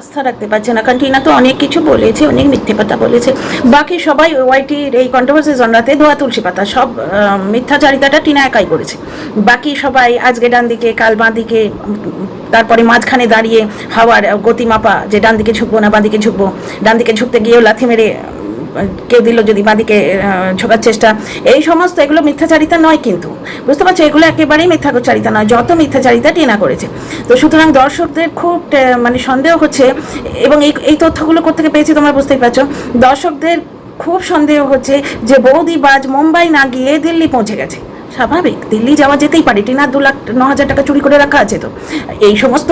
আস্থা রাখতে পারছে না। কারণ টিনা তো অনেক কিছু বলেছে, অনেক মিথ্যে পাতা বলেছে। বাকি সবাই ওয়াইটির এই কন্ট্রোভার্সি জনরাতে ধোয়া তুলসী পাতা, সব মিথ্যাচারিতাটা টিনা একাই করেছে। বাকি সবাই আজকে ডান দিকে, কাল বাঁ দিকে, তারপরে মাঝখানে দাঁড়িয়ে হাওয়ার গতিমাপা যে ডান দিকে ঝুঁকবো না, বাঁ দিকে ঝুঁকবো, ডান দিকে ঝুঁকতে গিয়েও লাথি মেরে কেউ দিল যদি বাঁদিকে ঝোকার চেষ্টা। এই সমস্ত এগুলো মিথ্যাচারিতা নয় কিন্তু। বুঝতে পারছ? এগুলো একেবারেই মিথ্যাচারিতা নয়। যত মিথ্যাচারিতা টিনা করেছে। তো সুতরাং দর্শকদের খুব মানে সন্দেহ হচ্ছে এবং এই এই তথ্যগুলো কোথেকে পেয়েছি তোমরা বুঝতেই পারছ। দর্শকদের খুব সন্দেহ হচ্ছে যে বৌদি বাজ মুম্বাই না গিয়ে দিল্লি পৌঁছে গেছে। স্বাভাবিক, দিল্লি যাওয়া যেতেই পারে টিনার দু লাখ ন হাজার টাকা চুরি করে রাখা আছে তো। এই সমস্ত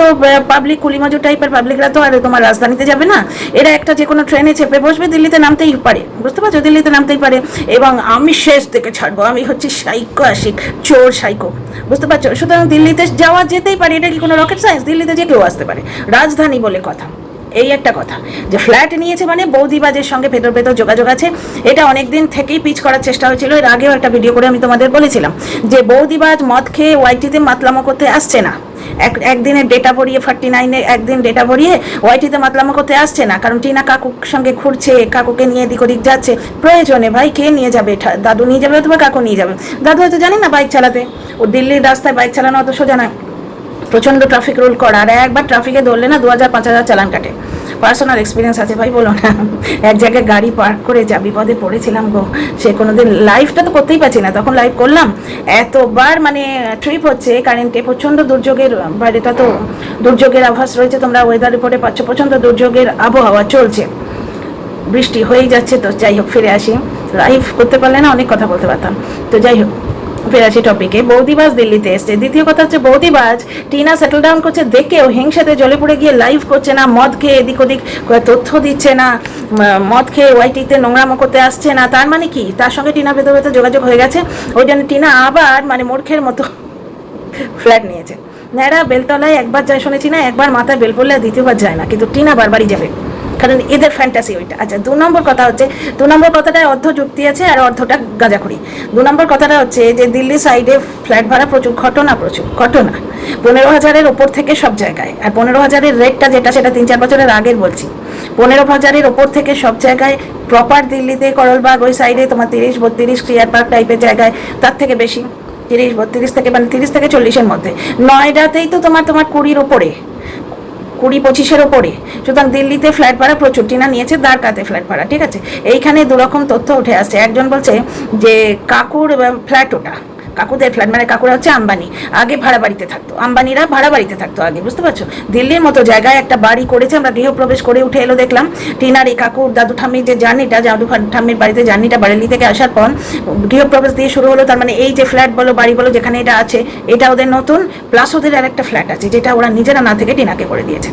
পাবলিক কুলিমাজো টাইপের পাবলিকরা তো আর তোমার রাজধানীতে যাবে না। এরা একটা যে কোনো ট্রেনে চেপে বসবে, দিল্লিতে নামতেই পারে। বুঝতে পারছ? দিল্লিতে নামতেই পারে। এবং আমি শেষ থেকে ছাড়বো, আমি হচ্ছে সাইকো আশিক, চোর সাইকো বুঝতে পারছ? সুতরাং দিল্লিতে যাওয়া যেতেই পারে, এটা কি কোনো রকেট সায়েন্স দিল্লিতে যে কেউ আসতে পারে। রাজধানী বলে কথা। এই একটা কথা, যে ফ্ল্যাট নিয়েছে মানে বৌদিবাজের সঙ্গে ভেতর ভেতর যোগাযোগ আছে, এটা অনেক দিন থেকেই পিচ করার চেষ্টা হয়েছিল। এর আগেও একটা ভিডিও করে আমি তোমাদের বলেছিলাম, যে বৌদিবাজ মদ খেয়ে ওয়াইটিতে মাতলামো করতে আসছে না। এক, একদিনের ডেটা ভরিয়ে ফার্টি নাইনে একদিন ডেটা ভরিয়ে ওয়াইটিতে মাতলামো করতে আসছে না, কারণ টিনা কাকুর সঙ্গে ঘুরছে, কাকুকে নিয়ে এদিক ওদিক যাচ্ছে। প্রয়োজনে ভাই কে নিয়ে যাবে? দাদু নিয়ে যাবে অথবা কাকু নিয়ে যাবে? দাদু হয়তো জানি না বাইক চালাতে। ও দিল্লির রাস্তায় বাইক চালানো অত সোজা নয়। প্রচণ্ড ট্রাফিক রুল করা, আর একবার ট্রাফিকে ধরলে না দু হাজার, পাঁচ হাজার চালান কাটে। পার্সোনাল এক্সপিরিয়েন্স আছে ভাই, বলো না। এক জায়গায় গাড়ি পার্ক করে যা বিপদে পড়েছিলাম গো, সে কোনোদিন লাইফটা তো করতেই পারছি না। তখন লাইভ করলাম। এতবার মানে ট্রিপ হচ্ছে কারেন্টে প্রচণ্ড দুর্যোগের বাইরেটা তো দুর্যোগের আভাস রয়েছে, তোমরা ওয়েদার রিপোর্টে পাচ্ছ, প্রচণ্ড দুর্যোগের আবহাওয়া চলছে। বৃষ্টি হয়েই যাচ্ছে, তো যাই হোক, ফিরে আসি। লাইভ করতে পারলে না, অনেক কথা বলতে পারতাম। তো যাই হোক। ফিরে আসি টপিকে বৌদিবাজ দিল্লিতে এসছে। দ্বিতীয় কথা হচ্ছে বৌদিবাজ টিনা সেটেল ডাউন করছে, দেখেও হিংসাতে জলে পড়ে গিয়ে লাইভ করছে না, মদ খেয়ে এদিক ওদিক তথ্য দিচ্ছে না মদ খেয়ে ওয়াইটিতে নোংরামো করতে আসছে না, তার মানে কি? তার সঙ্গে টিনা ভেতর ভেতর যোগাযোগ হয়ে গেছে। ওই জন্য টিনা আবার মানে মূর্খের মতো ফ্ল্যাট নিয়েছে। ন্যাড়া বেলতলায় একবার যায় শুনেছি না, একবার মাথায় বেল দ্বিতীয়বার যায় না, কিন্তু টিনা বারবারই যাবে। কারণ এদের ফ্যান্টাসি ওইটা। আচ্ছা দু নম্বর কথা হচ্ছে, দু নম্বর কথাটায় অর্ধ যুক্তি আছে আর অর্ধটা গাঁজাখুরি। দু নম্বর কথাটা হচ্ছে যে দিল্লি সাইডে ফ্ল্যাট ভাড়া প্রচুর, ঘটনা প্রচুর, ঘটনা। পনেরো হাজারের ওপর থেকে সব জায়গায়, আর পনেরো হাজারের রেটটা যেটা, সেটা তিন চার বছরের আগের বলছি। পনেরো হাজারের ওপর থেকে সব জায়গায় প্রপার দিল্লিতে করলবাগ ওই সাইডে তোমার তিরিশ, বত্রিশ ক্রিয়ার পার্ক টাইপের জায়গায়, তার থেকে বেশি, তিরিশ, বত্রিশ থেকে মানে তিরিশ থেকে চল্লিশের মধ্যে। নয়ডাতেই তো তোমার তোমার কুড়ির ওপরে। কুড়ি পঁচিশের ওপরে। সুতরাং দিল্লিতে ফ্ল্যাট ভাড়া প্রচুর। টিনা নিয়েছে দ্বারকাতে ফ্ল্যাট ভাড়া, ঠিক আছে? এইখানে দুরকম তথ্য উঠে আসছে। একজন বলছে যে, কাকুর ফ্ল্যাট ওটা। কাকুদের ফ্ল্যাট মানে কাকুরা হচ্ছে আম্বানি। আগে ভাড়া বাড়িতে থাকতো। আম্বানিরা ভাড়া বাড়িতে থাকতো আগে, বুঝতে পারছ? দিল্লির মতো জায়গায় একটা বাড়ি করেছে, আমরা গৃহপ্রবেশ করে উঠে এলো, দেখলাম। টিনার এই কাকুর, দাদু ঠাম্মির যে জার্নিটা দাদু ঠাম্মির বাড়িতে জার্নিটা বারেলি থেকে আসার পর, গৃহপ্রবেশ দিয়ে শুরু হলো, তার মানে এই যে ফ্ল্যাট বলো, বাড়ি বলো, যেখানে এটা আছে, এটা ওদের নতুন প্লাস ওদের আর একটা ফ্ল্যাট আছে, যেটা ওরা নিজেরা না থেকে টিনাকে করে দিয়েছে।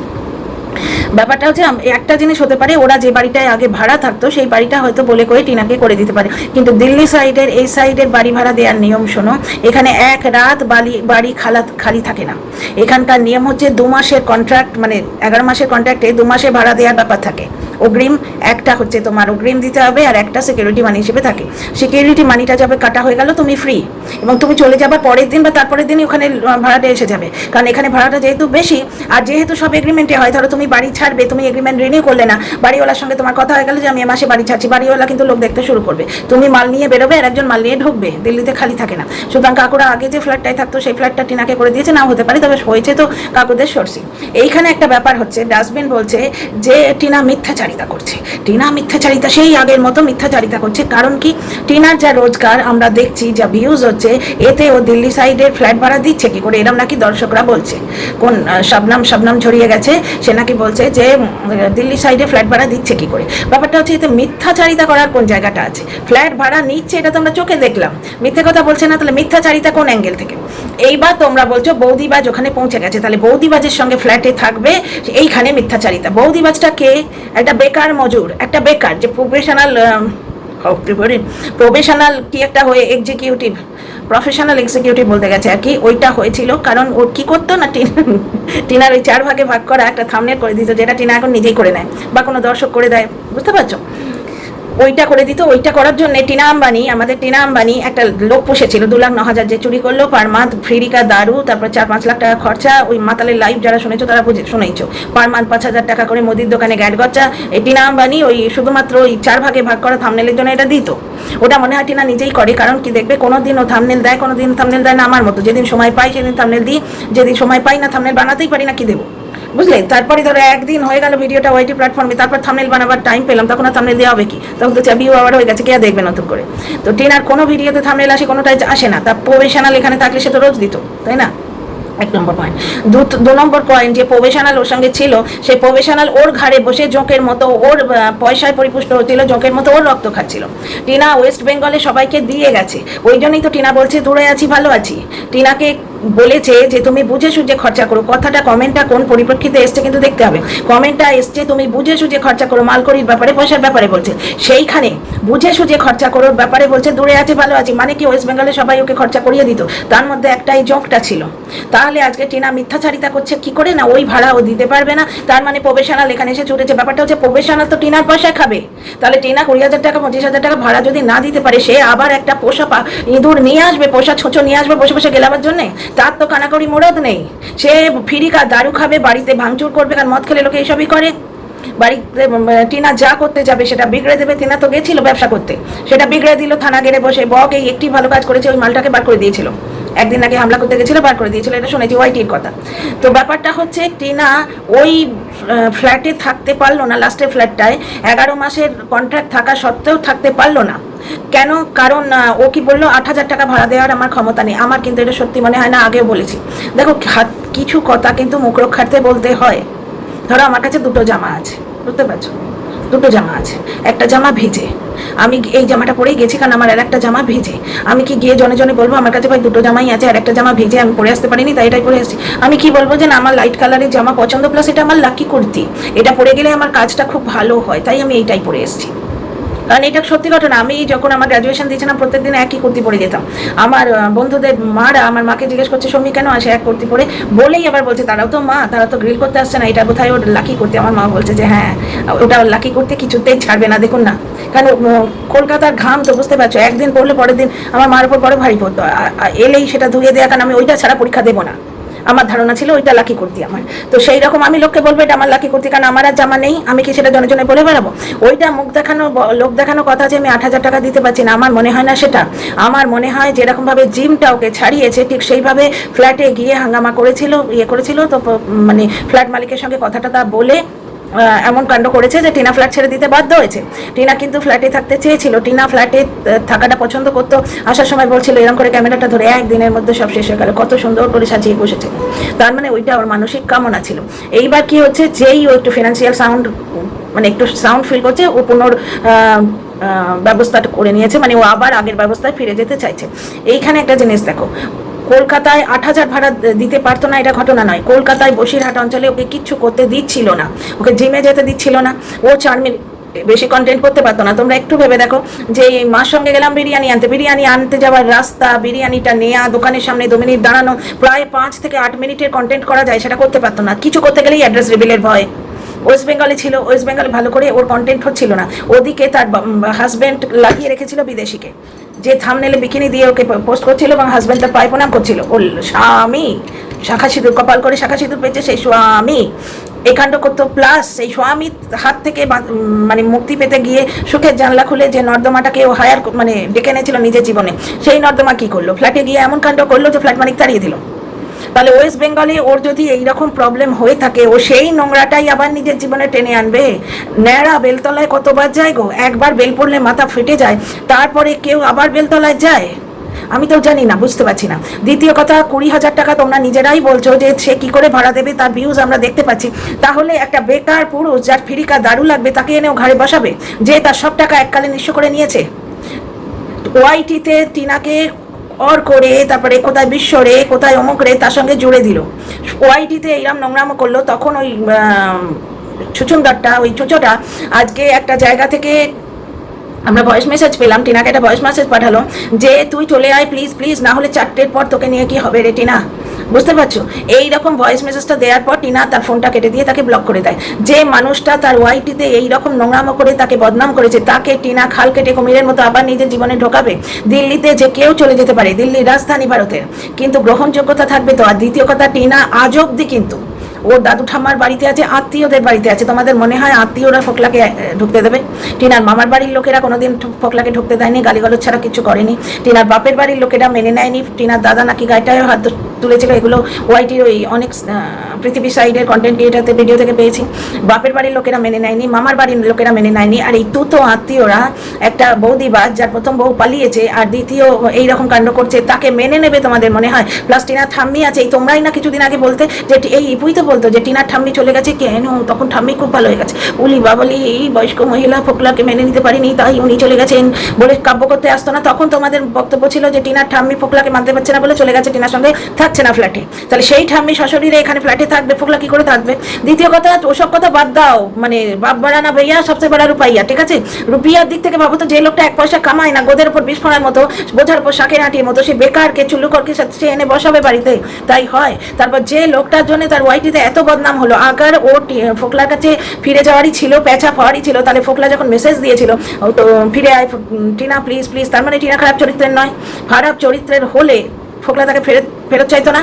ব্যাপারটা হচ্ছে একটা জিনিস হতে পারে, ওরা যে বাড়িটায় আগে ভাড়া থাকতো, সেই বাড়িটা হয়তো বলে করে টিনাকে করে দিতে পারে। কিন্তু দিল্লি সাইডের, এই সাইডের বাড়ি ভাড়া দেওয়ার নিয়ম শোনো, এখানে এক রাত বালি, বাড়ি খালা, খালি থাকে না। এখানকার নিয়ম হচ্ছে, দু মাসের কন্ট্রাক্ট মানে এগারো মাসের কন্ট্রাক্টে দু মাসে ভাড়া দেওয়ার ব্যাপার থাকে। অগ্রিম, একটা হচ্ছে তোমার অগ্রিম দিতে হবে আর একটা সিকিউরিটি মানি হিসেবে থাকে। সিকিউরিটি মানিটা যাবে কাটা হয়ে গেল, তুমি ফ্রি এবং তুমি চলে যাবার পরের দিন বা তারপরের দিনই ওখানে ভাড়াটা এসে যাবে। কারণ এখানে ভাড়াটা যেহেতু বেশি, আর যেহেতু সব এগ্রিমেন্টে হয় ধরো তুমি বাড়ি ছাড়বে, তুমি এগ্রিমেন্ট রিনিউ করলে না। বাড়িওয়ালার সঙ্গে তোমার কথা হয়ে গেলো যে আমি এ মাসে বাড়ি ছাড়ছি, বাড়িওয়ালা কিন্তু লোক দেখতে শুরু করবে। তুমি মাল নিয়ে বেরোবে আর একজন মাল নিয়ে ঢুকবে, দিল্লিতে খালি থাকে না। সুতরাং কাকুরা আগে যে ফ্ল্যাটটায় থাকতো, সেই ফ্ল্যাটটা টিনাকে করে দিয়েছে, নাও হতে পারে, তবে হয়েছে তো কাকুদের সরসি এইখানে একটা ব্যাপার হচ্ছে ডাস্টবিন বলছে যে টিনা মিথ্যাচারিতা করছে। টিনা মিথ্যাচারিতা, সেই আগের মতো মিথ্যাচারিতা করছে। কারণ কি? টিনার যা রোজগার, আমরা দেখছি, যা ভিউজ হচ্ছে, এতে ও দিল্লি সাইডের ফ্ল্যাট ভাড়া দিচ্ছে। কি করে? এরম নাকি দর্শকরা বলছে। কোন শবনাম শবনাম ছড়িয়ে গেছে, সে নাকি বলছে যে দিল্লি সাইডে ফ্ল্যাট ভাড়া দিচ্ছে কি করে? ব্যাপারটা হচ্ছে এতে মিথ্যাচারিতা করার কোন জায়গাটা আছে? ফ্ল্যাট ভাড়া নিচ্ছে, এটা তো আমরা চোখে দেখলাম। মিথ্যে কথা বলছে না, তাহলে মিথ্যাচারিতা কোন অ্যাঙ্গেল থেকে? এইবার তোমরা বলছো বৌদিবাজ ওখানে পৌঁছে গেছে, তাহলে বৌদিবাজের সঙ্গে ফ্ল্যাটে থাকবে, এইখানে মিথ্যাচারিতা। বৌদিবাজটা কে? একটা বেকার মজুর, একটা বেকার, যে প্রফেশনাল প্রফেশনাল কি একটা হয়ে এক্সিকিউটিভ প্রফেশনাল এক্সিকিউটিভ বলতে গেছে আর কি, ওইটা হয়েছিল, কারণ ও কী করতো না টিনার ওই চার ভাগে ভাগ করা একটা থামনে করে দিত, যেটা টিনা এখন নিজেই করে নেয়, বা কোনো দর্শক করে দেয়, বুঝতে পারছ? ওইটা করে দিত, ওইটা করার জন্য টিনা আম্বানি, আমাদের টিনা আম্বানি একটা লোক পুষেছিল, দু লাখ ন হাজার যে চুরি করল, পার মান্থ ফ্রিরিকা দারু, তারপর চার পাঁচ লাখ টাকা খরচা, ওই মাতালের লাইভ যারা শুনেছো তারা বুঝে, শুনেইছো। পার মান্থ পাঁচ হাজার টাকা করে মুদির দোকানে গ্যাট গচ্চা, এই টিনা আম্বানি ওই শুধুমাত্র ওই চার ভাগে ভাগ করা থামনেলের জন্য এটা দিত। ওটা মনে হয় টিনা নিজেই করে, কারণ কি দেখবে কোনোদিন ও থামনেল দেয় কোনো দিন থামনেল দেয় না আমার মতো। যেদিন সময় পাই, সেদিন থামনেল দিই, যেদিন সময় পাই না থামনেল বানাতেই পারি না, কি দেবো? বুঝলে তারপরে ধরো একদিন হয়ে গেল ভিডিওটা ওয়াইটি প্ল্যাটফর্মে, তারপর থামনেল বানাবার টাইম পেলাম, তখন আর থামনেল দেওয়া হবে কি? তখন তো ভিউ আবার হয়ে গেছে, কে দেখবে নতুন করে? তো টিনার কোনো ভিডিওতে থামনেল আসে কোনোটাই আসে না। তার প্রফেশনাল এখানে থাকলে সে তো রোজ দিত, তাই না? এক নম্বর পয়েন্ট দু দু নম্বর পয়েন্ট যে প্রফেশনাল ওর সঙ্গে ছিল সেই প্রফেশনাল ওর ঘাড়ে বসে জোঁকের মতো ওর পয়সায় পরিপুষ্ট হচ্ছিল, জোঁকের মতো ওর রক্ত খাচ্ছিল। টিনা ওয়েস্ট বেঙ্গলে সবাইকে দিয়ে গেছে। ওই জন্যই তো টিনা বলছে, দূরে আছি, ভালো আছি। টিনাকে বলেছে যে তুমি বুঝে সুঝে খরচা করো। কথাটা কমেন্টটা কোন পরিপ্রেক্ষিতে এসছে কিন্তু দেখতে হবে। কমেন্টটা এসছে, তুমি বুঝে সুঝে খরচা করো, মালকড়ির ব্যাপারে, পয়সার ব্যাপারে বলছে। সেইখানে বুঝে সুঝে খরচা করোর ব্যাপারে বলছে, দূরে আছে, ভালো আছি। মানে কি ওয়েস্ট বেঙ্গলে সবাই ওকে খরচা করিয়ে দিত? তার মধ্যে একটাই জোঁকটা ছিল। তাহলে আজকে টিনা মিথ্যাচারিতা করছে, কি করে? না, ওই ভাড়া ও দিতে পারবে না। তার মানে প্রফেশনাল এখানে এসে ছুটেছে ব্যাপারটা হচ্ছে প্রফেশনাল তো টিনার পয়সা খাবে। তাহলে টিনা কুড়ি হাজার টাকা, পঁচিশ হাজার টাকা ভাড়া যদি না দিতে পারে, সে আবার একটা পোষা ইঁদুর নিয়ে আসবে, পোষা ছোঁচো নিয়ে আসবে বসে বসে গেলাবার জন্যে? তার তো কানাকড়ি মোড়দ নেই। সে ফিরিকা দারু খাবে, বাড়িতে ভাঙচুর করবে কারণ মদ খেলে লোকে এইসবই করে। বাড়িতে টিনা যা করতে যাবে সেটা বিগড়ে দেবে। টিনা তো গেছিল ব্যবসা করতে। সেটা বিগড়ে দিল থানা গেড়ে বসে। বক এই একটি ভালো কাজ করেছে, ওই মালটাকে বার করে দিয়েছিল। একদিন আগে হামলা করতে গেছিল, বার করে দিয়েছিল, এটা শুনেছি ওয়াইটির কথা। তো ব্যাপারটা হচ্ছে, টিনা ওই ফ্ল্যাটে থাকতে পারল না লাস্টের ফ্ল্যাটটায় এগারো মাসের কন্ট্রাক্ট থাকা সত্ত্বেও থাকতে পারল না। কেন? কারণ ও কি বলল, আট হাজার টাকা ভাড়া দেওয়ার আমার ক্ষমতা নেই। আমার কিন্তু এটা সত্যি মনে হয় না, আগেও বলেছি। দেখো কিছু কথা কিন্তু মুখ রক্ষার্থে বলতে হয়। ধরো, আমার কাছে দুটো জামা আছে, বুঝতে পারছ? দুটো জামা আছে। একটা জামা ভেজে। আমি এই জামাটা পরেই গেছি কারণ আমার আর একটা জামা ভেজে। আমি কি গিয়ে জনে জনে বলব, আমার কাছে ভাই দুটো জামাই আছে, আর একটা জামা ভেজে আমি পরে আসতে পারিনি, তাই এটাই পরে আসছি আমি কি বলব যে না, আমার লাইট কালারের জামা পছন্দ প্লাস এটা আমার লাকি কুর্তি। এটা পরে গেলে আমার কাজটা খুব ভালো হয়, তাই আমি এইটাই পরে এসেছি। কারণ এটা সত্যি ঘটনা আমি যখন আমার গ্র্যাজুয়েশন দিয়েছিলাম, প্রত্যেকদিন একই কুর্তি পরে যেতাম। আমার বন্ধুদের মারা আমার মাকে জিজ্ঞেস করছে, সৌমি, কেন আসে এক কুর্তি পরে? বলেই আবার বলছে, তারাও তো মা, তারা তো গ্রিল করতে আসছে না, এটা কোথায় ওর লাকি করতে। আমার মা বলছে যে হ্যাঁ ওটা ওর লাকি করতে, কিছুতেই ছাড়বে না, দেখুন না। কারণ কলকাতার ঘাম তো বুঝতে পারছ, একদিন পড়লে পরের দিন আমার মার উপর বড় ভারী পড়তো। এলেই সেটা ধুয়ে দেওয়া কারণ আমি ওইটা ছাড়া পরীক্ষা দেবো না। আমার ধারণা ছিল ওইটা লাকি কুর্তি আমার। তো সেই রকম আমি লোককে বলব এটা আমার লাকি কুর্তি, কারণ আমার আর জামা নেই, আমি কি সেটা জনে জনে বলে বেড়াবো? ওইটা মুখ দেখানো লোক দেখানো কথা যে আমি আট হাজার টাকা দিতে পারছি না, আমার মনে হয় না সেটা। আমার মনে হয় যেরকমভাবে জিমটা ওকে ছাড়িয়েছে, ঠিক সেইভাবে ফ্ল্যাটে গিয়ে হাঙ্গামা করেছিল ইয়ে করেছিল, তো মানে ফ্ল্যাট মালিকের সঙ্গে কথাটা তা বলে এমন কাণ্ড করেছে যে টিনা ফ্ল্যাট ছেড়ে দিতে বাধ্য হয়েছে। টিনা কিন্তু ফ্ল্যাটে থাকতে চেয়েছিল। টিনা ফ্ল্যাটে থাকাটা পছন্দ করতো। আসার সময় বলছিল এরকম করে ক্যামেরাটা ধরে একদিনের মধ্যে সব শেষ হয়ে গেল। কত সুন্দর করে সাজিয়ে বসেছে। তার মানে ওইটা ওর মানসিক কামনা ছিল। এইবার কি হচ্ছে, যেই ও একটু ফিনান্সিয়াল সাউন্ড মানে একটু সাউন্ড ফিল করছে, ও পুনর ব্যবস্থাটা করে নিয়েছে। মানে ও আবার আগের ব্যবস্থায় ফিরে যেতে চাইছে। এইখানে একটা জিনিস দেখো কলকাতায় আট হাজার ভাড়া দিতে পারতো না, এটা ঘটনা নয়। কলকাতায় বসিরহাট অঞ্চলে ওকে কিচ্ছু করতে দিচ্ছিল না। ওকে জিমে যেতে দিচ্ছিল না। ও চার মিনিট বেশি কন্টেন্ট করতে পারতো না। তোমরা একটু ভেবে দেখো যে মার সঙ্গে গেলাম বিরিয়ানি আনতে। বিরিয়ানি আনতে যাওয়ার রাস্তা, বিরিয়ানিটা নেওয়া দোকানের সামনে দু মিনিট দাঁড়ানো, প্রায় পাঁচ থেকে আট মিনিটের কন্টেন্ট করা যায়, সেটা করতে পারতো না। কিছু করতে গেলেই অ্যাড্রেস রিভিলের ভয়। ওয়েস্ট বেঙ্গলে ছিল ওয়েস্ট বেঙ্গলে ভালো করে ওর কন্টেন্ট হচ্ছিল না। ওদিকে তার হাজব্যান্ড লাগিয়ে রেখেছিল বিদেশিকে। যে থামনেলে বিকিনি দিয়ে ওকে পোস্ট করছিল এবং হাজব্যান্ড তার পায় প্রণাম করছিল। বল স্বামী, শাখা সিঁদুর কপাল করে শাখা সিঁদুর পেয়েছে সেই স্বামী। এই কাণ্ড করতো প্লাস সেই স্বামীর হাত থেকে মানে মুক্তি পেতে গিয়ে সুখের জানলা খুলে যে নর্দমাটাকে ও হায়ার মানে ডেকে এনেছিল নিজের জীবনে, সেই নর্দমা কি করল? ফ্ল্যাটে গিয়ে এমন কাণ্ড করল যে ফ্ল্যাট মালিক তাড়িয়ে দিল। তাহলে ওয়েস্ট বেঙ্গলে ওর যদি এইরকম প্রবলেম হয়ে থাকে, ও সেই নোংরাটাই আবার নিজের জীবনে টেনে আনবে? ন্যাড়া বেলতলায় কতবার যায় গো? একবার বেল পড়লে মাথা ফেটে যায়, তারপরে কেউ আবার বেলতলায় যায়? আমি তো জানি না, বুঝতে পারছি না। দ্বিতীয় কথা, কুড়ি হাজার টাকা তোমরা নিজেরাই বলছো যে সে কি করে ভাড়া দেবে, তার ভিউজ আমরা দেখতে পাচ্ছি। তাহলে একটা বেকার পুরুষ যার ফিরিকা দারু লাগবে, তাকে এনেও ঘাড়ে বসাবে, যে তার সব টাকা এককালে নিঃস্ব করে নিয়েছে? ওয়াইটিতে টিনাকে অর করে, তারপরে কোথায় বিশ্ব রে কোথায় অমুক রে তার সঙ্গে জুড়ে দিল। ওয়াইটিতে এইরকম নোংরামো করল, তখন ওই ছুচুন্দারটা ওই চুচোটা আজকে একটা জায়গা থেকে আমরা ভয়েস মেসেজ পেলাম, টিনাকে একটা ভয়েস মেসেজ পাঠালো যে, তুই চলে আয় প্লিজ প্লিজ না হলে চারটের পর তোকে নিয়ে কি হবে রে, টিনা? বুঝতে পারছ? এইরকম ভয়েস মেসেজটা দেওয়ার পর টিনা তার ফোনটা কেটে দিয়ে তাকে ব্লক করে দেয়। যে মানুষটা তার ওয়াইটিতে এইরকম নোংরামো করে তাকে বদনাম করেছে, তাকে টিনা খাল কেটে কুমিরের মতো আবার নিজের জীবনে ঢোকাবে? দিল্লিতে যে কেউ চলে যেতে পারে, দিল্লির রাজধানী ভারতের। কিন্তু গ্রহণযোগ্যতা থাকবে তো, আর দ্বিতীয় কথা, টিনা আজ অব্দি কিন্তু ওর দাদু ঠাম্মার বাড়িতে আছে, আত্মীয়দের বাড়িতে আছে। তোমাদের মনে হয় আত্মীয়রা ফোকলাকে ঢুকতে দেবে? টিনার মামার বাড়ির লোকেরা কোনোদিন ফোকলাকে ঢুকতে দেয়নি, গালিগালোজ ছাড়া কিছু করেনি। টিনার বাপের বাড়ির লোকেরা মেনে নেয়নি। টিনার দাদা নাকি গায়েটায় হাত তুলেছিল এগুলো ওয়াইটির ওই অনেক পৃথিবী সাইডের কন্টেন্ট ক্রিয়েটারতে ভিডিও থেকে পেয়েছি। বাপের বাড়ির লোকেরা মেনে নেয়নি, মামার বাড়ির লোকেরা মেনে নেয়নি, আর এই তুতো আত্মীয়রা, একটা বৌদিবাজ যার প্রথম বউ পালিয়েছে, আর দ্বিতীয় এই রকম কাণ্ড করছে, তাকে মেনে নেবে তোমাদের মনে হয়? প্লাস টিনার ঠাম্মি আছে, এই তোমরাই না কিছুদিন আগে বলতে যে, এই ইপুই তো বলতো যে, টিনার ঠাম্মি চলে গেছে কেন? তখন ঠাম্মি খুব ভালো হয়ে গেছে। উলি বাবলি, এই বয়স্ক মহিলা ফোকলাকে মেনে নিতে পারিনি, তাই উনি চলে গেছেন বলে কাব্য করতে আসতো না। তখন তোমাদের বক্তব্য ছিল যে, টিনার ঠাম্মি ফোকলাকে মানতে পারছে না বলে চলে গেছে টিনার সঙ্গে। থাকছে না ফ্ল্যাটে তাহলে সেই ঠাম্মি শাশুড়িরা এখানে ফ্ল্যাটে থাকবে, ফোকলা কি করে থাকবে? দ্বিতীয় কথা ওসব কথা বাদ দাও। মানে বাপ বাড়ানা ভাইয়া, সবচেয়ে বড় রুপাইয়া, ঠিক আছে? রুপিয়ার দিক থেকে ভাবো তো, যে লোকটা এক পয়সা কামায় না, গোদের উপর বিস্ফোরণের মতো, বোঝার উপর শাকের আঁটির মতো, সে বেকারকে, চুল্লুকরকে সে এনে বসাবে বাড়িতে। তাই হয়। তারপর যে লোকটার জন্য তার ওয়াইটিতে এত বদনাম হলো, আগার ও ফোকলার কাছে ফিরে যাওয়ারই ছিল পেঁচা পাওয়ারই ছিল, তাহলে ফোকলা যখন মেসেজ দিয়েছিল তো ফিরে আয় টিনা প্লিজ প্লিজ তার মানে টিনা খারাপ চরিত্রের নয়। খারাপ চরিত্রের হলে ফোকলা তাকে ফেরত ফেরত চাইতো না।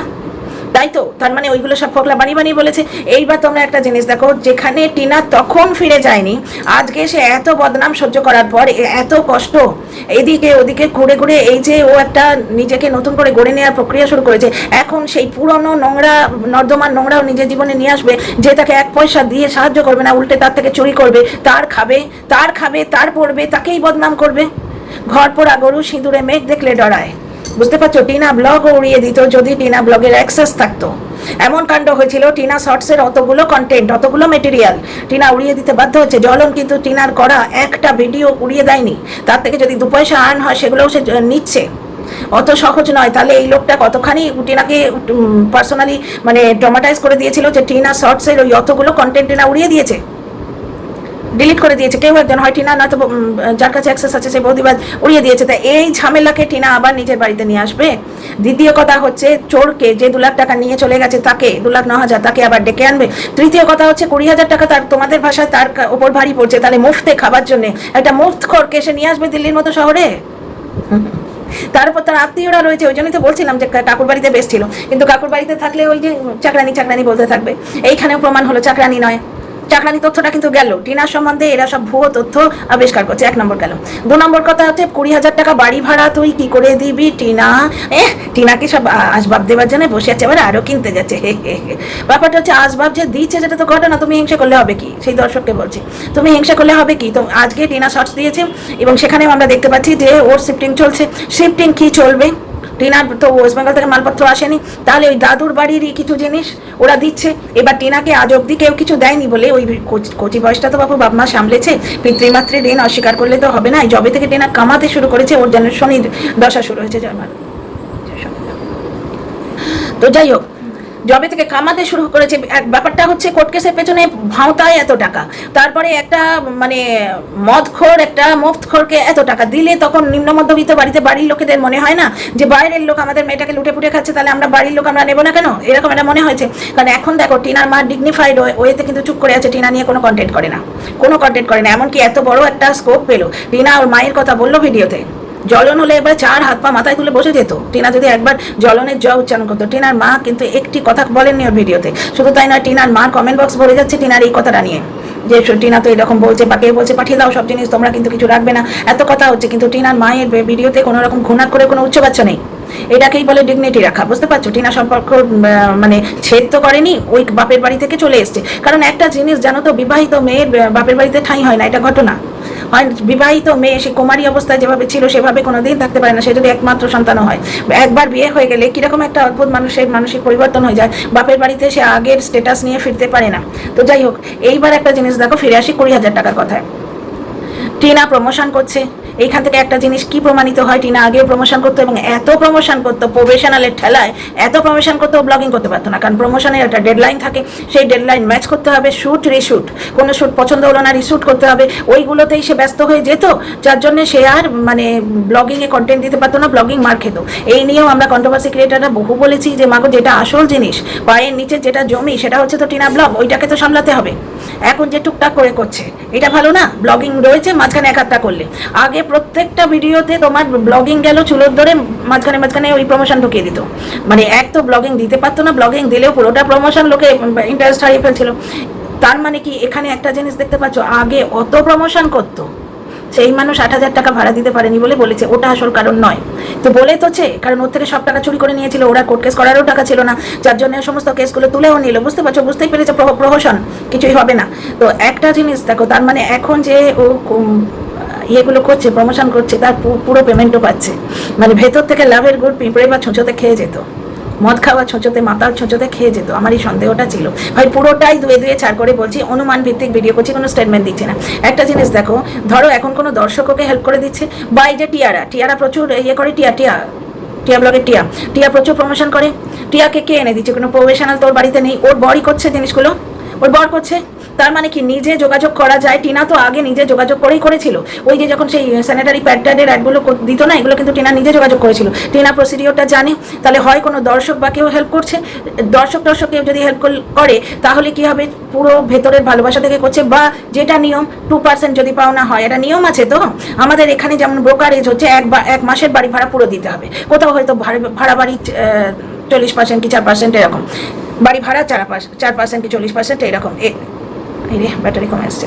তাই তো, তার মানে ওইগুলো সব ফোকলা বানিয়ে বানিয়ে বলেছে। এইবার তোমরা একটা জিনিস দেখো, যেখানে টিনা তখন ফিরে যায়নি, আজকে সে এত বদনাম সহ্য করার পর এত কষ্ট, এদিকে ওদিকে ঘুরে ঘুরে এই যে ও একটা নিজেকে নতুন করে গড়ে নেওয়ার প্রক্রিয়া শুরু করেছে, এখন সেই পুরনো নোংরা, নর্দমার নোংরাও নিজের জীবনে নিয়ে আসবে, যে তাকে এক পয়সা দিয়ে সাহায্য করবে না, উল্টে তার থেকে চুরি করবে, তার খাবে তার খাবে, তার পড়বে, তাকেই বদনাম করবে। ঘর পোড়া গরু সিঁদুরে মেঘ দেখলে ডরায়। বুঝতে পারছ? টিনা ব্লগ উড়িয়ে দিত যদি টিনা ব্লগের অ্যাক্সেস থাকতো। এমন কাণ্ড হয়েছিল টিনা শর্টসের অতগুলো কন্টেন্ট অতগুলো মেটেরিয়াল টিনা উড়িয়ে দিতে বাধ্য হচ্ছে জলন কিন্তু টিনার করা একটা ভিডিও উড়িয়ে দেয়নি। তার থেকে যদি দু পয়সা আর্ন হয়, সেগুলোও সে নিচ্ছে। অত সহজ নয়। তাহলে এই লোকটা কতখানি টিনাকে পার্সোনালি মানে ট্রমাটাইজ করে দিয়েছিল যে টিনা শর্টসের ওই অতগুলো কন্টেন্ট টিনা উড়িয়ে দিয়েছে? ডিলিট করে দিয়েছে। কেউ একজন হয় টিনা, নয়তো যার কাছে অ্যাক্সেস আছে সেই বৌদিবাদ উড়িয়ে দিয়েছে। তা এই ঝামেলাকে টিনা আবার নিজের বাড়িতে নিয়ে আসবে? দ্বিতীয় কথা হচ্ছে চোরকে যে দু লাখ টাকা নিয়ে চলে গেছে তাকে, দু লাখ ন হাজার তাকে আবার ডেকে আনবে। তৃতীয় কথা হচ্ছে কুড়ি হাজার টাকা তার, তোমাদের ভাষায় তার ওপর ভারী পড়ছে। তাহলে মুফতে খাবার জন্য একটা মুফত খোরকে সে নিয়ে আসবে দিল্লির মতো শহরে? তারপর তার আত্মীয়রা রয়েছে, ওই জন্যই তো বলছিলাম যে কাকুর বাড়িতে বেশ ছিল। কিন্তু কাকুর বাড়িতে থাকলে ওই যে চাকরানি চাকরানি বলতে থাকবে। এইখানেও প্রমাণ হলো, চাকরানি নয়। চাকরানি তথ্যটা কিন্তু গেল। টিনার সম্বন্ধে এরা সব ভুয়ো তথ্য আবিষ্কার করছে। এক নম্বর গেল। দু নম্বর কথা হচ্ছে, কুড়ি হাজার টাকা বাড়ি ভাড়া তুই কি করে দিবি টিনা? এ, টিনাকে সব আসবাব দেওয়ার জন্য বসে আছে, এবার আরও কিনতে যাচ্ছে। ব্যাপারটা হচ্ছে আসবাব যে দিচ্ছে যেটা তো ঘটনা, তুমি হিংসা করলে হবে কি? সেই দর্শককে বলছি। তুমি হিংসা করলে হবে কি? তো আজকে টিনা শর্টস দিয়েছে এবং সেখানেও আমরা দেখতে পাচ্ছি যে ওর শিফটিং চলছে। শিফটিং কি চলবে? টিনার তো ওয়েস্ট বেঙ্গল থেকে মালপত্র আসেনি, তাহলে ওই দাদুর বাড়িরই কিছু জিনিস ওরা দিচ্ছে। এবার টিনাকে আজ অব্দি কেউ কিছু দেয়নি বলে ওই কচি- বয়সটা তো বাবু বাবমা সামলেছে। পিতৃমাতৃ ঋণ অস্বীকার করলে তো হবে না। জবে থেকে টিনা কামাতে শুরু করেছে, ওর যেন শনির দশা শুরু হয়েছে জয়মান তো যাই হোক জবে থেকে কামাতে শুরু করেছে। ব্যাপারটা হচ্ছে কোর্ট কেসের পেছনে ভাঁওতায় এত টাকা। তারপরে একটা মানে মদখোর, একটা মুফতখোরকে এত টাকা দিলে তখন নিম্ন মধ্যবিত্ত বাড়িতে বাড়ির লোকেদের মনে হয় না যে বাইরের লোক আমাদের মেয়েটাকে লুটে পুটে খাচ্ছে, তাহলে আমরা বাড়ির লোক আমরা নেব না কেন? এরকম একটা মনে হয়েছে। কারণ এখন দেখো, টিনার মা ডিগনিফাইড ওয়েতে কিন্তু চুপ করে আছে, টিনা নিয়ে কোনো কন্টেন্ট করে না। কোনো কন্টেন্ট করে না। এমনকি এত বড় একটা স্কোপ পেল। টিনা ওর মায়ের কথা বলল ভিডিওতে। জ্বলন হলে এবার চার হাত পা মাথায় তুলে বসে যেত। টিনা যদি একবার জ্বলনের জ উচ্চারণ করতো, টিনার মা কিন্তু একটি কথা বলেননি ওর ভিডিওতে। শুধু তাই নয়, টিনার মার কমেন্ট বক্স ভরে যাচ্ছে টিনার এই কথাটা নিয়ে। যে টিনা তো এরকম বলছে বা কে বলছে, পাঠিয়ে দাও সব জিনিস, তোমরা কিন্তু কিছু রাখবে না। এত কথা হচ্ছে, কিন্তু টিনার মায়ের ভিডিওতে কোনো রকম ঘুণা করে কোনো উচ্চ বাচ্চা নেই। এটাকেই বলে ডিগনিটি রাখা, বুঝতে পারছ? টিনা সম্পর্ক মানে ছেদ তো করেনি, ওই বাপের বাড়ি থেকে চলে এসছে। কারণ একটা জিনিস জানো তো, বিবাহিত মেয়ের বাপের বাড়িতে ঠাঁই হয় না, এটা ঘটনা। বিবাহিত মেয়ে, সে কুমারী অবস্থায় যেভাবে ছিল, সেভাবে কোনো দিন থাকতে পারে না। সে যদি একমাত্র সন্তান হয়, একবার বিয়ে হয়ে গেলে কীরকম একটা অদ্ভুত মানুষের মানসিক পরিবর্তন হয়ে যায়, বাপের বাড়িতে সে আগের স্টেটাস নিয়ে ফিরতে পারে না। তো যাই হোক, এইবার একটা জিনিস দেখো, ফিরে আসি কুড়ি হাজার টাকার কথায়। টিনা প্রমোশন করছে। এইখান থেকে একটা জিনিস কি প্রমাণিত হয়? টিনা আগেও প্রমোশন করতো এবং এত প্রমোশন করতো প্রফেশনালের ঠেলায়, এত প্রমোশন করতো ব্লগিং করতে পারতো না। কারণ প্রমোশনের একটা ডেডলাইন থাকে, সেই ডেডলাইন ম্যাচ করতে হবে শ্যুট রিশ্যুট কোনো শ্যুট পছন্দ হলো না রিশ্যুট করতে হবে। ওইগুলোতেই সে ব্যস্ত হয়ে যেত, যার জন্য সে আর মানে ব্লগিংয়ে কন্টেন্ট দিতে পারতো না ব্লগিং মার খেত। এই নিয়েও আমরা কন্ট্রোভার্সি ক্রিয়েটাররা বহু বলেছি যে, মাগো, যেটা আসল জিনিস, পায়ের নিচে যেটা জমি, সেটা হচ্ছে তো টিনা ব্লগ ওইটাকে তো সামলাতে হবে। এখন যে টুকটাক করে করছে, এটা ভালো না? ব্লগিং রয়েছে মাঝখানে এক করলে। আগে প্রত্যেকটা ভিডিওতে তোমার ব্লগিং গেল চুলোর ধরে মাঝখানে মাঝখানে ওই প্রমোশন ঢুকিয়ে দিত। মানে এক তো ব্লগিং দিতে পারতো না ব্লগিং দিলেও পুরোটা প্রমোশন লোকে ইন্টারেস্ট হারিয়ে ফেলছিল। তার মানে কি, এখানে একটা জিনিস দেখতে পাচ্ছ, আগে অত প্রমোশন করতো সেই মানুষ আট হাজার টাকা ভাড়া দিতে পারেনি বলে বলেছে। ওটা আসল কারণ নয়। তো বলে তোছে কারণ ওর থেকে সব টাকা চুরি করে নিয়েছিল। ওরা কোর্ট কেস করারও টাকা ছিল না। যার জন্য সমস্ত কেসগুলো তুলেও নিল। বুঝতে পারছ? বুঝতেই পেরেছে প্রহ- প্রহসন। কিছুই হবে না। তো একটা জিনিস দেখো, তার মানে এখন যে ও ইয়েগুলো করছে প্রমোশন করছে, তার পুরো পেমেন্টও পাচ্ছে। মানে ভেতর থেকে লাভের গুড় পিঁপড়ে বা ছোঁচোতে খেয়ে যেত। মদ খাওয়া ছোঁচোতে, মাতাল ছোঁচোতে খেয়ে যেত। আমার এই সন্দেহটা ছিল। ভাই, পুরোটাই দুয়ে দুয়ে ছাড় করে বলছি, অনুমান ভিত্তিক ভিডিও করছি, কোনো স্টেটমেন্ট দিচ্ছে না। একটা জিনিস দেখো, ধরো এখন কোনো দর্শক ওকে হেল্প করে দিচ্ছে, বা এই যে টিয়ারা টিয়ারা প্রচুর ইয়ে করে, টিয়া টিয়া টিয়া ব্লগের টিয়া টিয়া প্রচুর প্রমোশন করে। টিয়াকে কে এনে দিচ্ছে? কোনো প্রফেশনাল তোর বাড়িতে নেই, ওর বড়ই করছে জিনিসগুলো? ওর বর করছে? তার মানে কি নিজে যোগাযোগ করা যায়? টিনা তো আগে নিজে যোগাযোগ করেই করেছিল। ওই যে যখন সেই স্যানিটারি প্যাড অ্যাডগুলো দিত না, এগুলো কিন্তু টিনা নিজে যোগাযোগ করেছিল। টিনা প্রসিডিওরটা জানে, তাহলে হয় কোনো দর্শক বা কেউ হেল্প করছে। দর্শক দর্শক কেউ যদি হেল্প করে, তাহলে কি হবে? পুরো ভেতরের ভালোবাসা থেকে করছে, বা যেটা নিয়ম টু পার্সেন্ট যদি পাওনা হয় এটা নিয়ম আছে তো? আমাদের এখানে যেমন ব্রোকারেজ হচ্ছে, এক বা এক মাসের বাড়ি ভাড়া পুরো দিতে হবে। কোথাও হয়তো ভাড়া- বাড়ি চল্লিশ পার্সেন্ট কি চার পার্সেন্ট এরকম। বাড়ি ভাড়া চার চার পার্সেন্ট কি চল্লিশ পার্সেন্ট এরকম। রে, ব্যাটারি কমে আসছে।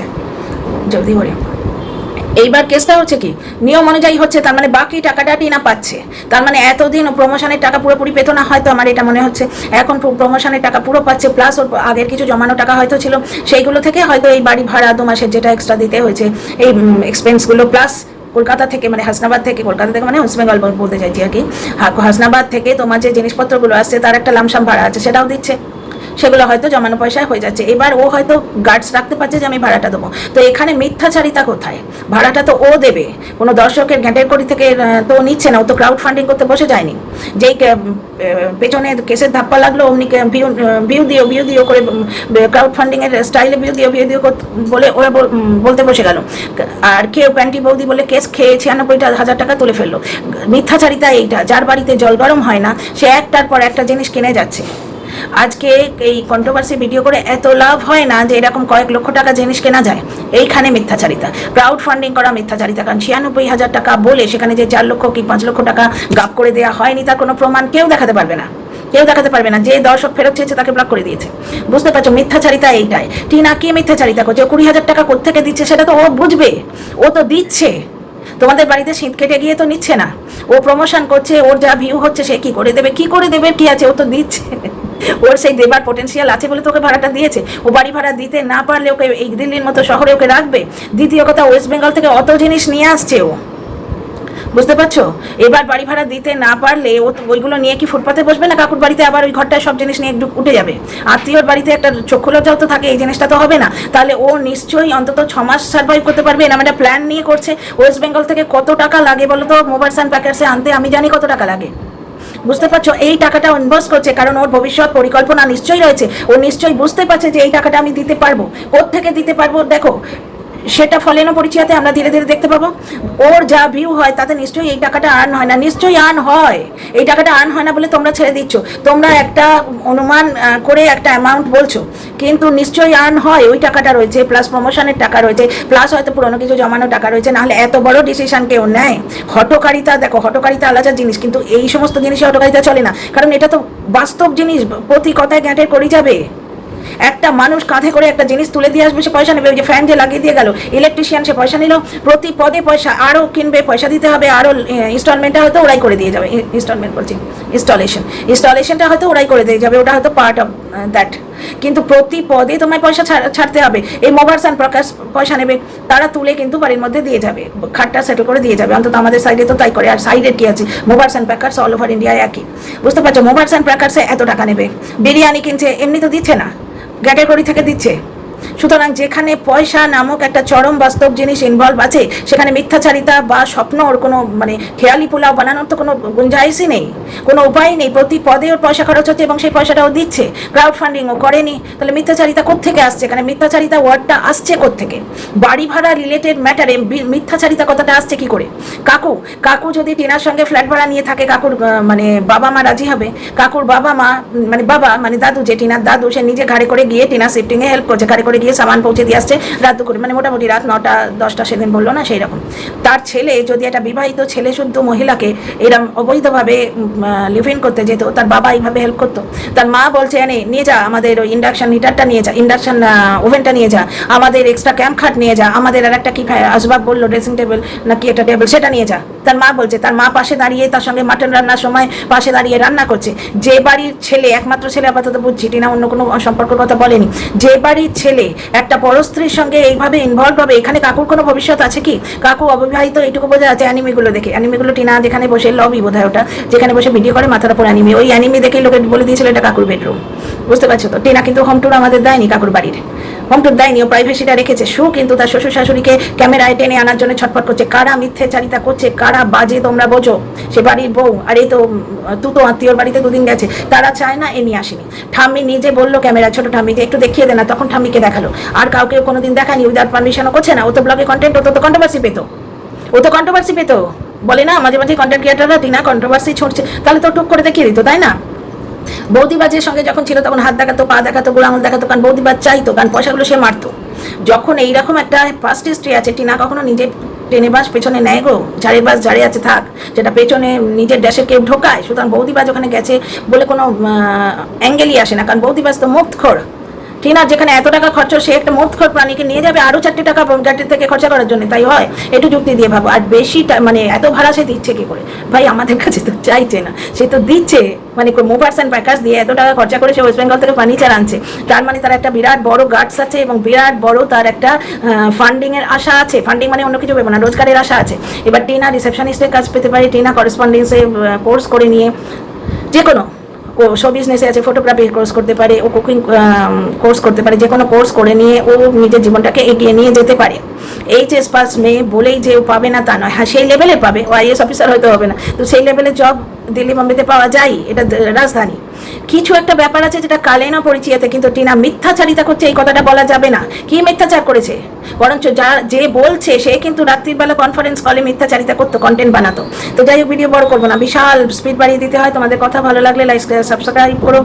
জলদি করে। এইবার কেসটা হচ্ছে কি, নিয়ম অনুযায়ী হচ্ছে তার মানে বাকি টাকাটা টিনা পাচ্ছে। তার মানে এতদিন প্রমোশনের টাকা পুরোপুরি পেতো না, হয়তো আমার এটা মনে হচ্ছে। এখন প্রমোশনের টাকা পুরো পাচ্ছে প্লাস ওর আগের কিছু জমানো টাকা হয়তো ছিল। সেইগুলো থেকে হয়তো এই বাড়ি ভাড়া দু মাসের যেটা এক্সট্রা দিতে হয়েছে, এই এক্সপেন্সগুলো প্লাস কলকাতা থেকে মানে হাসনাবাদ থেকে, কলকাতা থেকে মানে ওয়েস্ট বেঙ্গল বল- বলতে চাইছি আর কি। হাসনাবাদ থেকে তোমার যে জিনিসপত্রগুলো আসছে, তার একটা লামসাম ভাড়া আছে, সেটাও দিচ্ছে। সেগুলো হয়তো জমানো পয়সায় হয়ে যাচ্ছে। এবার ও হয়তো গার্ডস রাখতে পারছে যে আমি ভাড়াটা দেবো। তো এখানে মিথ্যাচারিতা কোথায়? ভাড়াটা তো ও দেবে। কোনো দর্শকের ঘ্যাটের করি থেকে তো নিচ্ছে না। ও তো ক্রাউড ফান্ডিং করতে বসে যায়নি। যেই পেছনে কেসের ধাপ্পা লাগল, অমনি ভিউ ভিউ দিও ভিউ দিও করে ক্রাউড ফান্ডিংয়ের স্টাইলে ভিউ দিও ভিউ দিও বলে ওরা বলতে বসে গেল। আর কেউ প্যান্টি বৌদি বলে কেস খেয়ে ছিয়ানব্বইটা হাজার টাকা তুলে ফেলল। মিথ্যাচারিতা এইটা। যার বাড়িতে জল গরম হয় না, সে একটার পর একটা জিনিস কিনে যাচ্ছে। আজকে এই কন্ট্রোভার্সি ভিডিও করে এত লাভ হয় না যে এরকম কয়েক লক্ষ টাকা জিনিস কেনা যায়, এইখানে মিথ্যাচারিতা। ক্রাউড ফান্ডিং করা মিথ্যাচারিতা, কারণ ছিয়ানব্বই হাজার টাকা বলে সেখানে যে চার লক্ষ কি পাঁচ লক্ষ টাকা গাপ করে দেওয়া হয়নি, তার কোনো প্রমাণ কেউ দেখাতে পারবে না। কেউ দেখাতে পারবে না, যে দর্শক ফেরত চেয়েছে তাকে ব্লক করে দিয়েছে। বুঝতে পারছ, মিথ্যাচারিতা এইটাই। টিনা কি মিথ্যাচারিতা করছে? কুড়ি হাজার টাকা কোথেকে দিচ্ছে সেটা তো ও বুঝবে, ও তো দিচ্ছে। তোমাদের বাড়িতে শীত কেটে গিয়ে তো নিচ্ছে না। ও প্রমোশন করছে, ওর যা ভিউ হচ্ছে সে কি করে দেবে, কি করে দেবে, কি আছে, ও তো দিচ্ছে। ওর সেই দেবার পোটেন্সিয়াল আছে বলে তোকে ভাড়াটা দিয়েছে। ও বাড়ি ভাড়া দিতে না পারলে ওকে এই দিল্লির মতো শহরে ওকে রাখবে। দ্বিতীয় কথা ওয়েস্ট বেঙ্গল থেকে অত জিনিস নিয়ে আসছে ও। বুঝতে পারছ? এবার বাড়ি ভাড়া দিতে না পারলে ও ওইগুলো নিয়ে কি ফুটপাতে বসবে না? কাকুর বাড়িতে আবার ওই ঘরটায় সব জিনিস নিয়ে একটু উঠে যাবে। আত্মীয়র বাড়িতে একটা চক্ষু লজ্জাও তো থাকে, এই জিনিসটা তো হবে না। তাহলে ও নিশ্চয়ই অন্তত ছ মাস সার্ভাইভ করতে পারবে এরকম একটা প্ল্যান নিয়ে করছে। ওয়েস্ট বেঙ্গল থেকে কত টাকা লাগে বলো তো? মোবাইলস অ্যান্ড প্যাকেটসে আনতে আমি জানি কত টাকা লাগে। বুঝতে পারছ? এই টাকাটা ইনভেস্ট করছে কারণ ওর ভবিষ্যৎ পরিকল্পনা নিশ্চয়ই রয়েছে। ও নিশ্চয়ই বুঝতে পারছে যে এই টাকাটা আমি দিতে পারব। ওর থেকে দিতে পারব? দেখো সেটা ফলেনো পরিচয়তে আমরা ধীরে ধীরে দেখতে পাবো। ওর যা ভিউ হয়, তাতে নিশ্চয়ই এই টাকাটা আর্ন হয় না। নিশ্চয়ই আর্ন হয়। এই টাকাটা আর্ন হয় না বলে তোমরা ছেড়ে দিচ্ছ। তোমরা একটা অনুমান করে একটা অ্যামাউন্ট বলছো। কিন্তু নিশ্চয়ই আর্ন হয় ওই টাকাটা রয়েছে প্লাস প্রমোশনের টাকা রয়েছে প্লাস হয়তো পুরোনো কিছু জমানো টাকা রয়েছে, নাহলে এত বড় ডিসিশন কেউ নেয়। হটকারিতা দেখো হটকারিতা আলাদা জিনিস, কিন্তু এই সমস্ত জিনিসে হটকারিতা চলে না। কারণ এটা তো বাস্তব জিনিস, প্রতি কথায় গ্যাটের করে যাবে। একটা মানুষ কাঁধে করে একটা জিনিস তুলে দিয়ে আসবে, সে পয়সা নেবে। ওই যে ফ্যান যে লাগিয়ে দিয়ে গেল ইলেকট্রিশিয়ান সে পয়সা নিল, প্রতি পদে পয়সা আরও কিনবে, পয়সা দিতে হবে আরও ইনস্টলমেন্টটা হয়তো ওরাই করে দিয়ে যাবে। ইনস্টলমেন্ট বলছি ইনস্টলেশন ইনস্টলেশনটা হয়তো ওরাই করে দিয়ে যাবে, ওটা হয়তো পার্ট অফ দ্যাট কিন্তু প্রতি পদে তোমায় পয়সা ছাড়- ছাড়তে হবে। এই অ্যান্ড প্রকাশ পয়সা নেবে, তারা তুলে কিন্তু বাড়ির মধ্যে দিয়ে যাবে। খাটটা সেটেল করে দিয়ে যাবে। অন্তত আমাদের সাইডে তো তাই করে, আর সাইডের কি আছে? অ্যান্ড প্যাকার্স অল ওভার ইন্ডিয়ায় একই। বুঝতে পারছ? অ্যান্ড প্যাকার্সে এত টাকা নেবে। বিরিয়ানি কিনছে, এমনি তো দিচ্ছে না। গ্যাটের করি থেকে দিচ্ছে। সুতরাং যেখানে পয়সা নামক একটা চরম বাস্তব জিনিস ইনভলভ আছে, সেখানে মিথ্যাচারিতা বা স্বপ্ন ওর কোনো মানে খেয়ালি পোলাও বানানোর তো কোনো গুঞ্জাইশই নেই। কোনো উপায় নেই। প্রতি পদে ওর পয়সা খরচ হচ্ছে এবং সেই পয়সাটা ও দিচ্ছে। ক্রাউড ফান্ডিং ও করেনি। তাহলে মিথ্যাচারিতা কোত্থেকে আসছে? এখানে মিথ্যাচারিতা ওয়ার্ডটা আসছে কোত্থেকে? বাড়ি ভাড়া রিলেটেড ম্যাটারে মিথ্যাচারিতা কথাটা আসছে কি করে? কাকু কাকু যদি টিনার সঙ্গে ফ্ল্যাট ভাড়া নিয়ে থাকে, কাকুর মানে বাবা মা রাজি হবে। কাকুর বাবা মা মানে বাবা মানে দাদু, যে টিনার দাদু, সে নিজে ঘাড়ে করে গিয়ে টিনা শিফটিংয়ে হেল্প করছে, ঘাড়ে করে গিয়ে সামান পৌঁছে দিয়ে আসছে, রাত করে মানে মোটামুটি রাত নটা, দশটা সেদিন বলল না, সেই রকম। তার ছেলে, যদি একটা বিবাহিত ছেলে শুদ্ধ মহিলাকে এরম অবৈধভাবে লিভ ইন করতে যেত, তার বাবা এইভাবে হেল্প করতো। তার মা বলছে এনে নিয়ে যা, আমাদের ওই ইন্ডাকশন হিটারটা নিয়ে যা ইন্ডাকশন ওভেনটা নিয়ে যা, আমাদের এক্সট্রা ক্যাম্প খাট নিয়ে যা, আমাদের আর একটা কি আসবাব বলল ড্রেসিং টেবিল নাকি একটা টেবিল সেটা নিয়ে যা। তার মা বলছে, তার মা পাশে দাঁড়িয়ে তার সঙ্গে মাটন রান্নার সময় পাশে দাঁড়িয়ে রান্না করছে। যে বাড়ির ছেলে, একমাত্র ছেলে আপাতত বুঝছি, টিনা অন্য কোনো সম্পর্কের কথা বলেনি। যে বাড়ির ছেলে, একটা বড় পরস্ত্রীর সঙ্গে এইভাবে ইনভলভ হবে, এখানে কাকুর কোনো ভবিষ্যৎ আছে কি? কাকু অবিবাহিত, এইটুকু বোঝা আছে অ্যানিমিগুলো দেখে। অ্যানিমিগুলো টিনা যেখানে বসে লবি বোধ ওটা, যেখানে বসে ভিডিও করে মাথার উপর অ্যানিমি। ওই অ্যানিমি দেখে লোকে বলে দিয়েছিল এটা কাকুর বেডরুম বুঝতে পারছ তো? টিনা কিন্তু হোম ট্যুর আমাদের দেয়নি কাকুর বাড়ির। হোম ট্যুর দেয়নি ও প্রাইভেসিটা রেখেছে। শু কিন্তু তার শ্বশুর শাশুড়িকে ক্যামেরায় টেনে আনার জন্য ছটফট করছে। কারা মিথ্যে মিথ্যেচারিতা করছে? কারা বাজে তোমরা বোঝো? সে বাড়ির বউ। আর এই তো তু তো আত্মীয়র বাড়িতে দুদিন গেছে। তারা চায় না এ নিয়ে আসেনি। ঠাম্মি নিজে বলল ক্যামেরা, ছোট ঠাম্মি যে একটু দেখিয়ে দে না। তখন ঠাম্মিকে দেখাল। আর কাউকে কোনোদিন দেখানি উইদাউট পারমিশনও করছে না। ও তো ব্লগে কন্টেন্ট ও তো কন্ট্রোভার্সি পেতো। ও তো কন্ট্রোভার্সি পেতো। বলে না, মাঝে মাঝে কন্টেন্ট ক্রিয়েটাররা টিনা কন্ট্রোভার্সি ছড়ছে তাহলে তো টুক করে দেখিয়ে দিত, তাই না? বৌদিবাজের সঙ্গে যখন ছিল তখন হাত দেখাতো, পা দেখাতো, গোড়া আঙুল দেখাতো কারণ বৌদিবাজ চাইতো, কারণ পয়সাগুলো সে মারতো। যখন এইরকম একটা ফার্স্ট হিস্ট্রি আছে, টিনা কখনো নিজে ট্রেনে বাস পেছনে নেয় গো? ঝাড়ে বাস, ঝাড়ে আছে, থাক। যেটা পেছনে নিজের ড্যাশে কেউ ঢোকায়, সুতরাং বৌদিবাজ ওখানে গেছে বলে কোনো অ্যাঙ্গেলই আসে না, কারণ বৌদিবাজ তো মুক্তখোর টিনার যেখানে এত টাকা খরচ সে একটা মুক্তখোর প্রাণীকে নিয়ে যাবে, আরও চারটে টাকা গাড়ি থেকে খরচা করার জন্য। তাই হয়, একটু যুক্তি দিয়ে ভাবো। আর বেশি মানে এত ভাড়া সে দিচ্ছে কি করে? ভাই, আমাদের কাছে তো চাইছে না। সে তো দিচ্ছে। মানে মুভার্স অ্যান্ড প্যাকার্স দিয়ে এত টাকা খরচা করে সে ওয়েস্ট বেঙ্গল থেকে ফার্নিচার আনছে। তার মানে তার একটা বিরাট বড় গার্ডস আছে এবং বিরাট বড় তার একটা ফান্ডিং এর আশা আছে। ফান্ডিং মানে অন্য কিছু ভেবো না, রোজগারের আশা আছে। এবার টিনা রিসেপশনিস্টের কাজ পেতে পারে। টিনা করেসপন্ডেন্সে কোর্স করে নিয়ে। যে কোনো শো বিজনেসে আছে ফটোগ্রাফি কোর্স করতে পারে, ও কুকিং কোর্স করতে পারে যে কোনো কোর্স করে নিয়ে ও নিজের জীবনটাকে এগিয়ে নিয়ে যেতে পারে। এইচএস পাস মেয়ে বলেই যে ও পাবে না তা নয়। হ্যাঁ সেই লেভেলে পাবে। ও আইএস অফিসার হয়তো হবে না। তো সেই লেভেলে জব দিল্লি বোম্বেতে পাওয়া যায়, এটা রাজধানী। কিছু একটা ব্যাপার আছে যেটা কালে না পরিচিয়াতে কিন্তু টিনা মিথ্যাচারিতা করছে, এই কথাটা বলা যাবে না। কি মিথ্যাচার করেছে? বরঞ্চ যা, যে বলছে, সে কিন্তু রাত্রিবেলা কনফারেন্স কলে মিথ্যাচারিতা করতো কন্টেন্ট বানাতো। তো যাই হোক ভিডিও বড় করব না। বিশাল স্পিড বাড়িয়ে দিতে হয়। তোমাদের কথা ভালো লাগলে লাইক সাবস্ক্রাইব করো।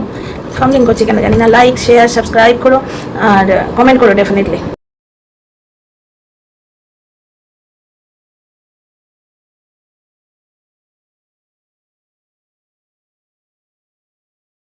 ফার্মিং করছি কেন জানি না। লাইক শেয়ার সাবস্ক্রাইব করো। আর কমেন্ট করো ডেফিনেটলি